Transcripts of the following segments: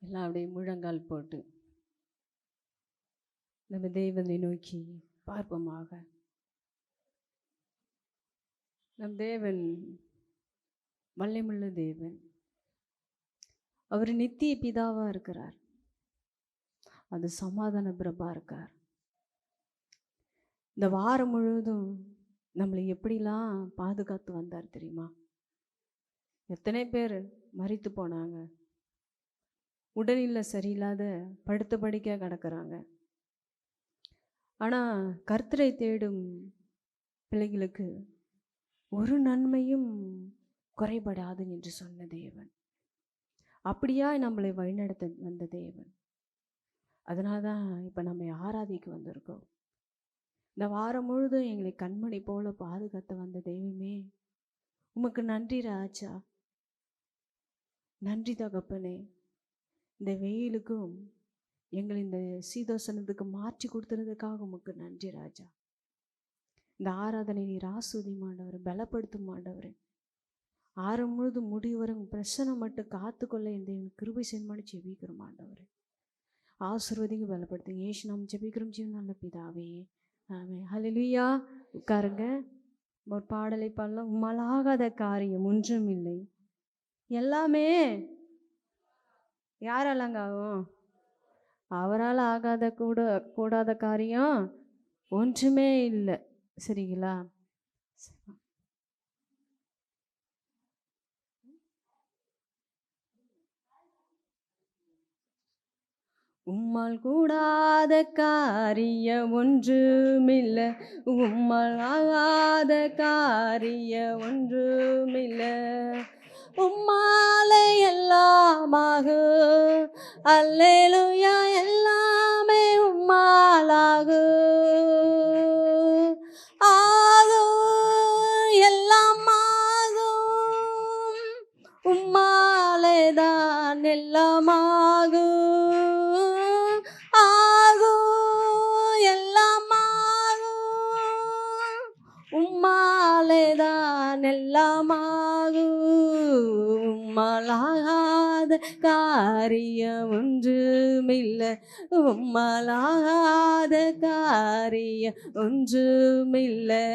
எல்லாம் அப்படியே முழங்கால் போட்டு நம்ம தேவனை நோக்கி பார்ப்போமாக. நம் தேவன் வல்லமுள்ள தேவன். அவர் நித்திய பிதாவாக இருக்கிறார். அது சமாதான பிரபா இருக்கார். இந்த வாரம் முழுவதும் நம்மளை எப்படிலாம் பாதுகாத்து வந்தார் தெரியுமா? எத்தனை பேர் மறித்து போனாங்க. உடல்நிலை சரியில்லாத படுத்த படிக்க கிடக்கிறாங்க. ஆனால் கர்த்தரை தேடும் பிள்ளைகளுக்கு ஒரு நன்மையும் குறைபடாது என்று சொன்ன தேவன். அப்படியா நம்மளை வழிநடத்த வந்த தேவன். அதனால தான் இப்போ நம்ம ஆராதிக்கு வந்திருக்கோம். இந்த வாரம் முழுதும் எங்களை கண்மணி போல பாதுகாத்து வந்த தெய்வமே உமக்கு நன்றி ராஜா. நன்றி தகப்பனே. இந்த வெயிலுக்கும் எங்களை இந்த சீதோசனத்துக்கு மாற்றி கொடுத்துறதுக்காக உமக்கு நன்றி ராஜா. இந்த ஆராதனை நீர் ஆஸ்வதி மாண்டவர் பலப்படுத்தும் மாண்டவர் ஆரம் முழுது முடிவரும் பிரச்சனை மட்டும் காத்துக்கொள்ள இந்த கிருபை சென்மானி ஜெபிக்கிறோம் ஆண்டவர். ஆசிர்வதிங்க பலப்படுத்துங்க. ஏசு நாம் ஜெபிக்கிறோம் ஜீவன் நல்ல பிதாவே. ஆமே ஹalleluya. உட்காருங்க. ஒரு பாடலை பாடலாம். உம்மாலாகாத காரியம் ஒன்றும் இல்லை. எல்லாமே யாராலங்க ஆகும் அவரால் ஆகாத கூட கூடாத காரியம் ஒன்றுமே இல்லை. சரிங்களா? உம்மால் கூடாத காரியம் ஒன்றுமில்ல. உம்மால் ஆகாத காரிய ஒன்றுமில்லை. உம்மாலை எல்லாமாக. அல்லேலுயா எல்லாமே உம்மாலாகு. ஆகும் எல்லாம் ஆகும் உம்மாலேதான் எல்லாமாகும் ஆகும் எல்லாம் ஆகும் உம்மாலேதான் உம்மாலாகாத காரியம் ஒன்றுமில்லை உம்மாலாகாத காரியம் ஒன்றுமில்லை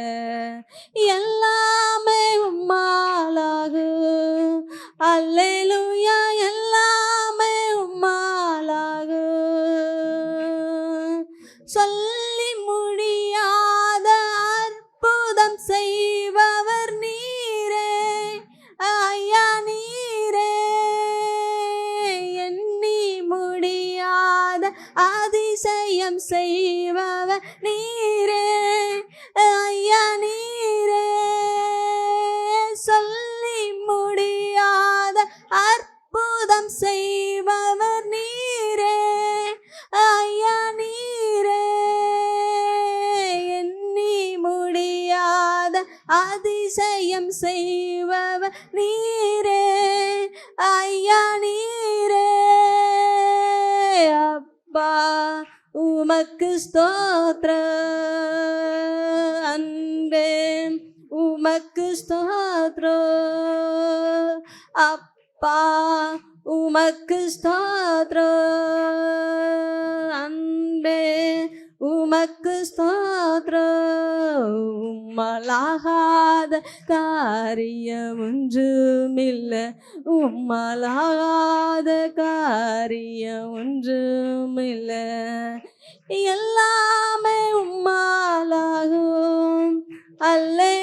எல்லாமே உம்மாலாகும். அல்லே அதிசயம் செய்பவர் நீரே. ஐயா நீரே. அப்பா உமக்கு ஸ்தோத்திர அன்பே உமக்கு ஸ்தோத்திர அப்பா உமக்கு ஸ்தோத்திர அன்பே உமக்கு ஸ்தோத்ர உம்மலாகாத காரியம் ஒன்றுமில்ல உம்மலாகாத காரியம் ஒன்றுமில்ல எல்லாமே உம்மாலாகும். அல்லேலூயா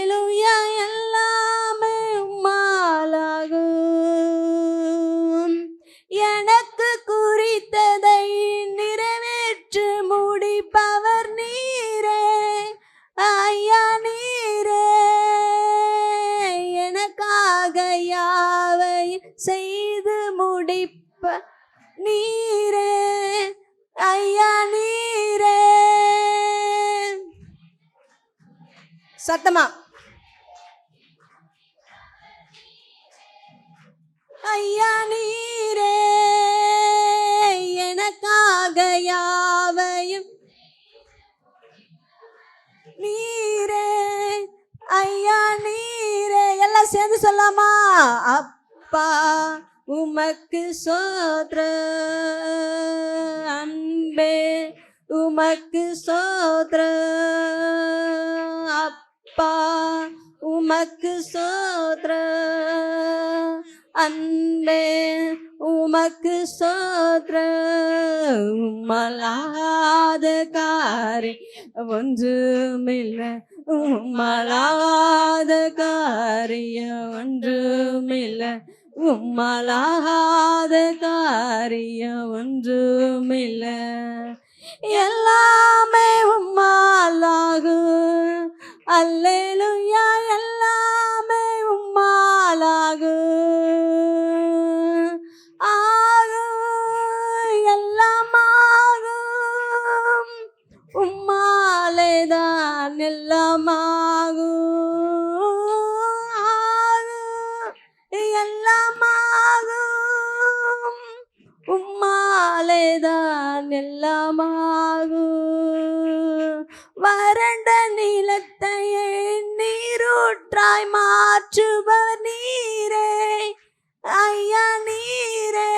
சத்தமா? ஐயா நீரே எனக்காக யாவையும் நீரே ஐயா நீரே எல்லாம் சேர்ந்து சொல்லாமா? அப்பா உமக்கு சோத்ர. அன்பே உமக்கு சோத்ர. அப்பா உமக்கு சோத்ர. அன்பே உமக்கு சோத்ர. உம்மலாத காரி ஒன்றுமில்லை. உம்மலாத காரிய ஒன்றுமில்லை. உம்மலாத காரிய ஒன்றுமில்லை. எல்லாமே எல்லாமாகும் உம்மாலேதான் எல்லாமாகும். வறண்ட நிலத்தையே நீரூற்றாய் மாற்றுபவர் நீரே. ஐயா நீரே.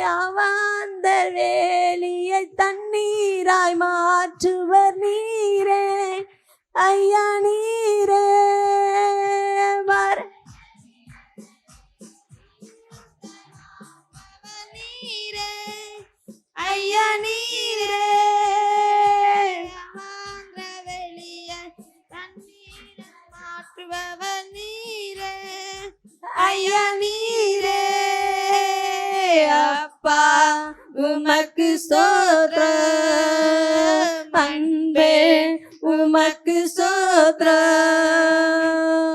அவந்த வேலியை தண்ணீராய் மாற்றுவர் நீரே. ஐயா நீரே சோத்ர.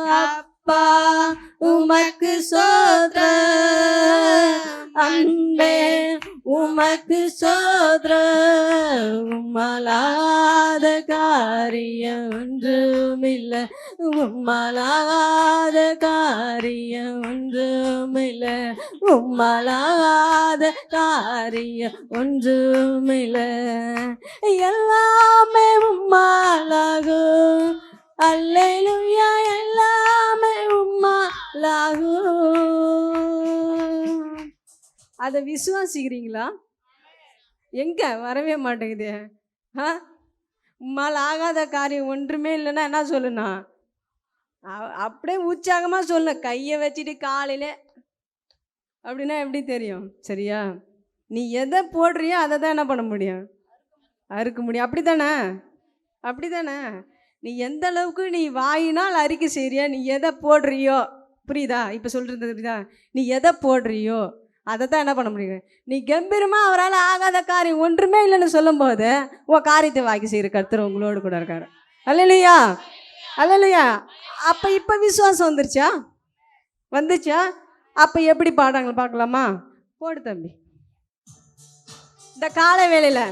அப்பா உமக்கு சோத்ர. அன்பே உமக்கு சோத்ர. உம்மலாத காரியம் ஒன்றுமில்லை. உம்மலாத காரியம் ஒன்றுமில்லை. உம்மலாத காரியம் ஒன்றுமில்லை. எல்லாமே அதை விசுவாசிக்கிறீங்களா? எங்க? வரவே மாட்டேங்குது. ஆ? உம்மால் ஆகாத காரியம் ஒன்றுமே இல்லைன்னா என்ன சொல்லணும் அப்படியே உற்சாகமாக சொல்லணும் கையை வச்சுட்டு காலையில் அப்படின்னா எப்படி தெரியும்? சரியா? நீ எதை போடுறியோ அதை தான் என்ன பண்ண முடியும்? அறுக்க முடியும். அப்படி தானே அப்படி தானே நீ எந்த அளவுக்கு நீ வாயினால் அறிக்கை செய்கிறியா நீ எதை போடுறியோ? புரியுதா? இப்போ சொல்கிறது புரியுதா? நீ எதை போடுறியோ? அதை தான் என்ன பண்ண முடியும்? நீ கம்பீரமாக அவரால் ஆகாத காரியம் ஒன்றுமே இல்லைன்னு சொல்லும்போது உன் காரியத்தை வாக்கி செய்கிற கருத்தர் உங்களோடு கூட இருக்காரு. அல்லையா அல்லையா அப்போ இப்போ விசுவாசம் வந்துருச்சா? வந்துச்சா? அப்போ எப்படி பாடுறாங்க பார்க்கலாமா? போடு தம்பி. இந்த காலை வேலையில்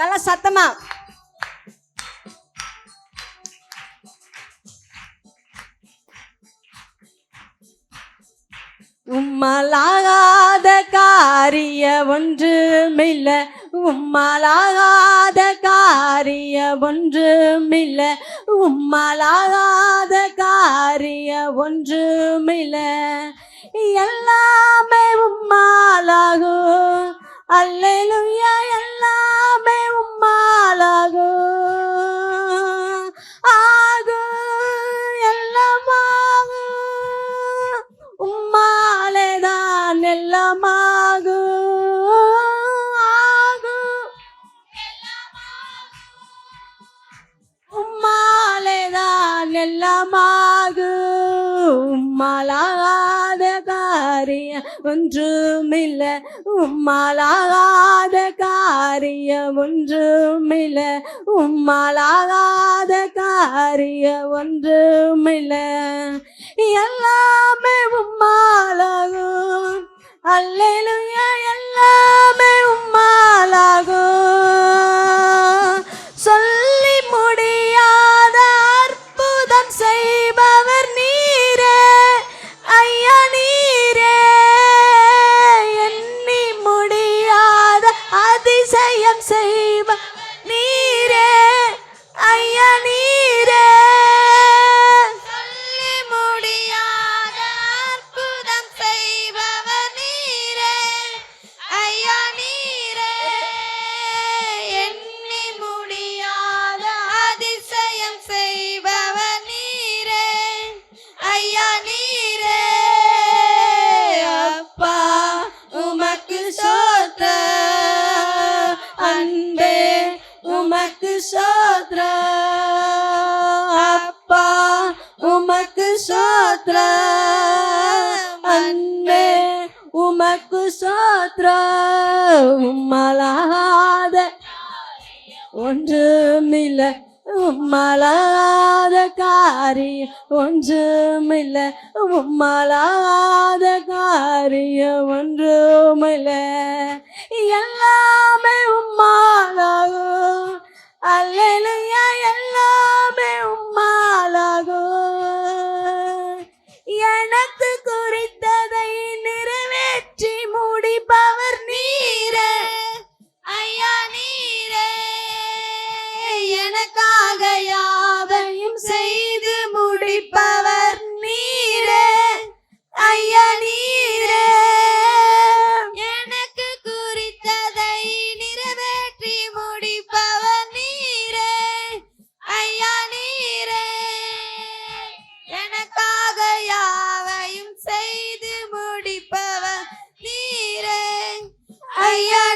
நல்லா சத்தமாக உம்மாலாகாத காரிய ஒன்றுமில்ல உம்மாலாகாத காரிய ஒன்றுமில்ல உம்மாலாகாத காரிய ஒன்றுமில்ல எல்லாமே உம்மாலாகும். அல்லேலுயா எல்லாமே உம்மாலாகும். உம்மாலாகாத காரியம் ஒன்றுமில்ல. உம்மாலாகாத காரியம் ஒன்றுமில்ல. உம்மாலாகாத காரியம் ஒன்றுமில்ல. எல்லாமே உம்மாலாகும். அல்லேலூயா எல்லா உம்மலாத. ஒன்றுமில்ல உம்மலாத காரியம். ஒன்றுமில்ல உம்மலாத காரியம். ஒன்றுமில்ல. எல்லாமே உம்மாலாகும். அல்லையா எல்லாமே உம்மாலாகும்.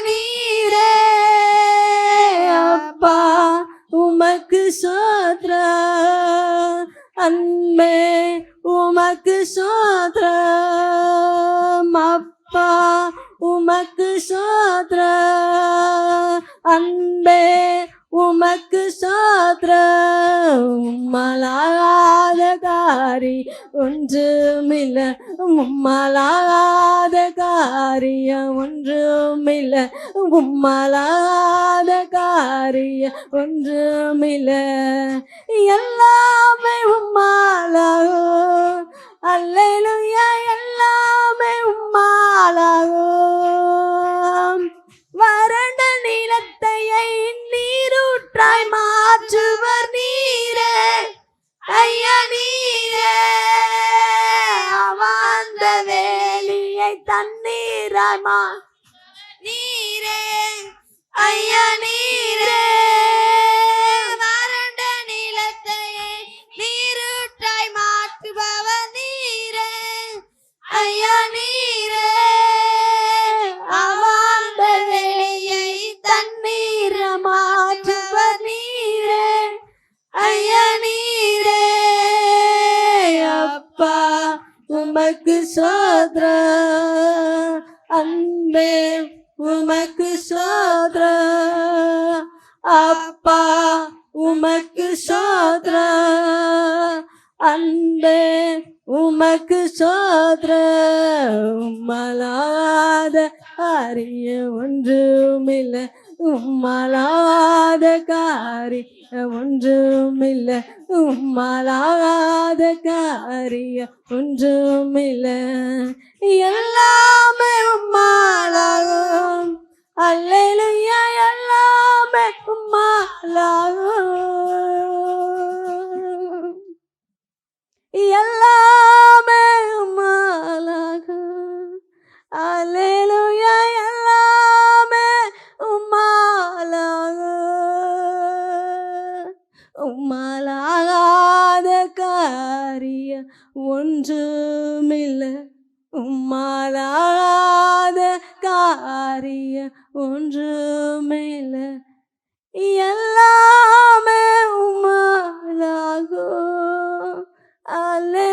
நீரே அப்பா உமக்கு சோத்ர அன்பே உமக்கு சோத்ர அப்பா உமக்கு சோத்ர அன்பே உமக்கு சோத்ர உம்மலாத காரி ஒன்றுமில்ல உம்மலாத காரியம் ஒன்றுமில்ல உம்மலாத காரியம் ஒன்றுமில்ல. எல்லாமே உம்மாலாகும். அல்லையா எல்லாமே உம்மாலாகும். வறண்ட நில தண்ணீரமா நீரே ஐயா நீரே. வறண்ட நிலத்தையே நீரூற்றாய் மாற்றுபவர் நீரே ஐயா நீரே. அவாந்த வெளியை தண்ணீர மாற்றுபவர் நீரே ஐயா நீரே. அப்பா உமக்கு சோத்ர உமக்கு சோத்ர உம்மலாத அறிய ஒன்றுமில்ல. உம்மலாத காரிய ஒன்றுமில்ல. உம்மலாத காரிய ஒன்றுமில்ல. எல்லாமே உம்மாலாகும். அல்லையா எல்லாமே உம்மாலாகும். எல்லாமே அல்லேலூயா